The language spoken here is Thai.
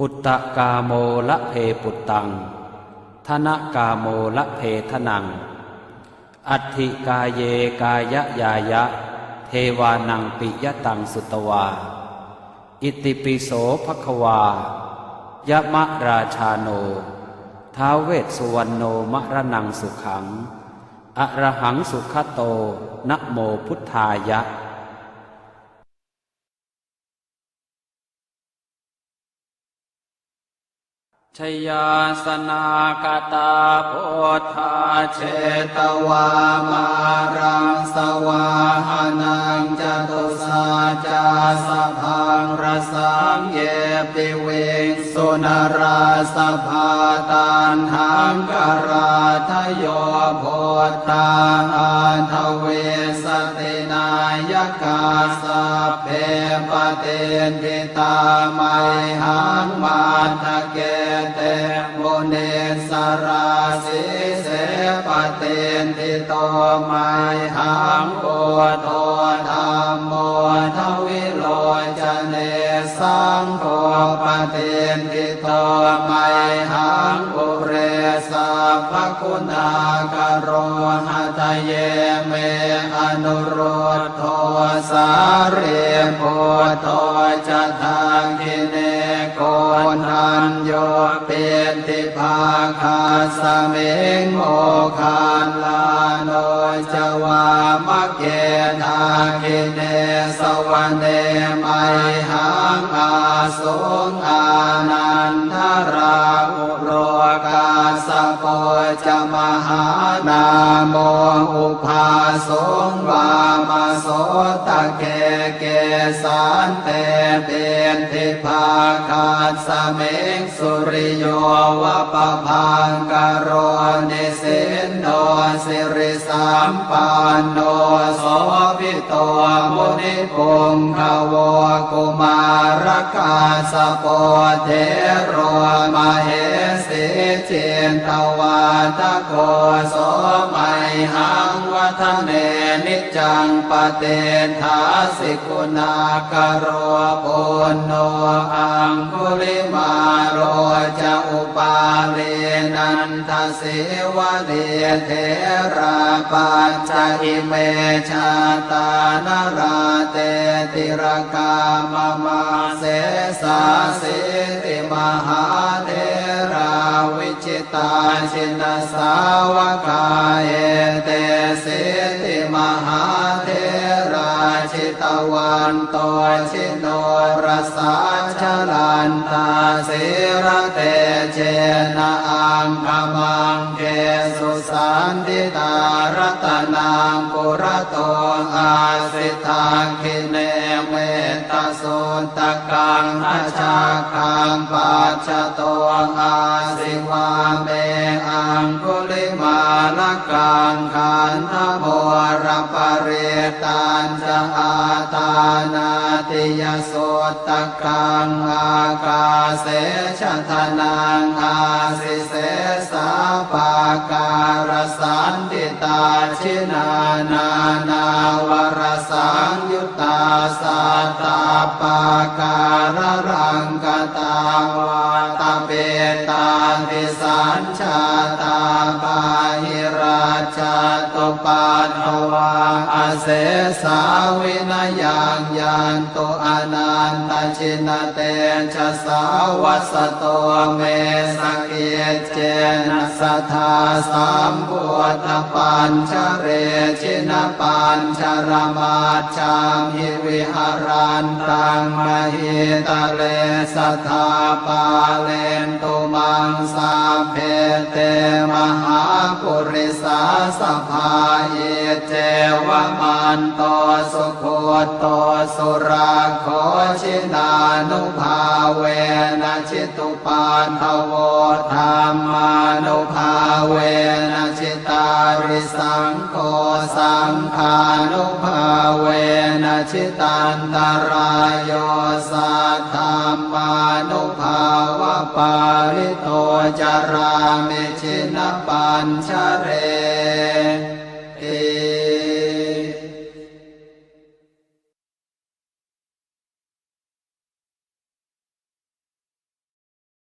ปุตตะกาโมละเพปุตตัง ธนกาโมละเพทนัง อัตถิกาเยกายะยายะ เทวานังปิยตังสุตวา อิติปิโสภควายะมะราชาโน ท้าวเวสสุวรรณโนมะระนังสุขัง อระหังสุขโตนะโมพุทธายะ ชยาสนากตาโพธาเชเชตวามารังสวาหานังจตุสาจาสภา รสังเยปิเวงสุนราสภาตันหังกราทโยโพธาอันทเวสตินายกาสะเพปเตนทิตาไมหังมาทะเกเตโมเนสราสิเสปเตนทิโตไมหังโกโทธรรมโม ปเทนทิโตไมหังอุเรสัพพคุณากโรหะทะเยเมอนุโรธโทสาเรโพโต คาสเมงโมคานลาโนจวามะเกนาคิเนสวันเนไมหังอาสงอานันทราอุโรกา จะมหานาโมอุภาสงวามาโสตะเกเกสานเตเป็นทิภาคาสเมงสุริโยวะปะพังกโรนิสินโนสิริสัมปันโนโสภิโตมุนิปุงขวกุมารกาสโปเทโรมาเหสิเจนตวาทะโกโสไมหังวัฒเนนิจังปเตทาสิกุณากโรปุณโนอังคุลิมาโรจะอุปาเรนันทเสวะเดเทราปัญจอิเมชาตานราเตติรกามมาเสสาเสติมหาเท วิจิตาชินสาวกาเอเตเสติมหาเทราชิตวันโตชิโนรสาชลันตาเสระเตเจนะอังคมังเกสุสันติตารตนังปุระโตอาสิทาคิเนเม ตาสุตตะกังอาชาคังปัจจโตอาสิวาเมอังคุลิมาลกังขันธโมรปเรตันจะอาตานาติยโสตกังอากาเสชะทนังอาสิเสสาปาการสัน ตาชินานา นาวรสังยุตตาสาตตาปาการรังกตาวาตาเปตาทิสัญชาตาปาหิราชาตุปาทวา เสสาวินายังยันตุอนันตชินเตชะสาวัสโตเมสกเกเจนะสัทธาสัมพุทธปัญชเรชินปัญชรมาชามิวิหารันตังมหิตเลสัทธาปาเลนตุมังสาเพเตมหาปุริสาสภาเยเจวมันโตสุโคโตสุราโคชินานุภาเวนะชิตุปาทโวธรรมานุภาเวนะชิตาริสังโฆสังฆานุภาเวนะชิตันตรายโยสัทธามานุภาวะปาริโตจารามิชินปัญชเร